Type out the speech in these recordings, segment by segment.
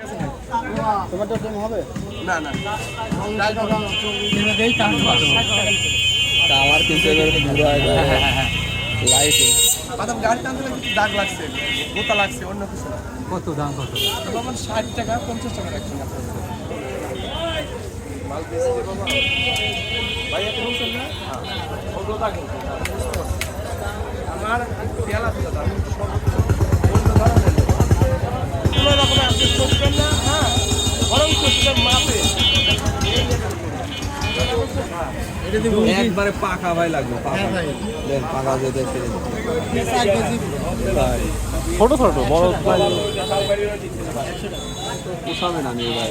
Tomato ডিম হবে না না তা আমার কিন্তু এবারে বুড়ো হয়ে বাদাম গাড়ি টানতে দাগ লাগছে গোতা লাগছে অন্য কিছু না দাম কত বাবা ষাট টাকা পঞ্চাশ টাকা আপনার মাল বেশি বাবা ভাই আপনি বলছেন না আমার আছে দাদা সর্বোচ্চ চলবেন না হ্যাঁ বরং চলছেন মাপে একবারে পাকা ভাই লাগবে পাকা। দেন পাকা যে দেখে ছোট ছোট বড় পোষাবে না নিয়ে ভাই।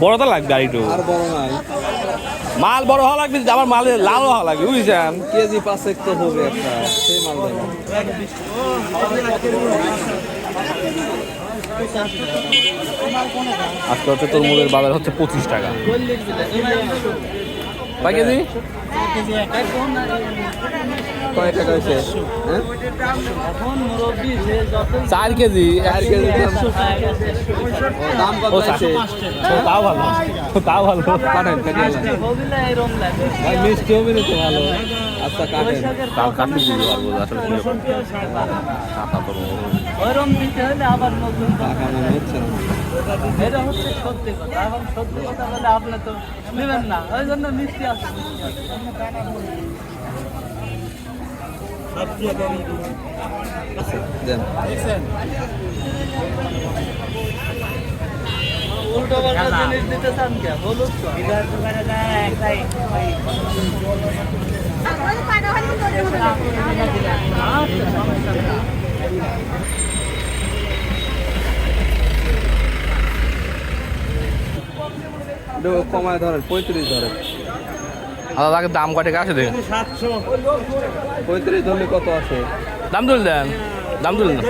বড় তো লাগবে আর একটু। আর বড় নাই। মাল বড় হওয়া লাগবে আমার মালে লাল হওয়া লাগবে বুঝছেন? কেজি পাঁচেক তো হবে একটা সেই মাল দেবো আজকে হচ্ছে তরমুজের বাজার হচ্ছে পঁচিশ টাকা। কয় কেজি? কয় টাকা হয়েছে? হ্যাঁ? চার কেজি চার কেজি। দাম কত ও, আছে তাও ভালো। তাও ভালো। কাটেন কাটেন ভাই মিষ্টি হবে তো ভালো। আচ্ছা কাটেন। তাও পারব আসলে ওইরকম দিতে হলে আবার নতুন টাকা মনে হচ্ছে না এটা হচ্ছে সত্যি কথা। এখন সত্যি কথা বলে আপনি তো নেবেন না। ওই জন্য মিষ্টি আছে। দেন। উল্টো পাল্টা জিনিস দিতে চান কে? বলুন তো আচ্ছা সমস্যা নেই এটা কমায় ধরেন পঁয়ত্রিশ ধরেন। তাকে দাম কটে টাকা আছে দেখেন। পঁয়ত্রিশ ধরলে কত আছে? দাম তুলে দেন দাম তুলে দেন।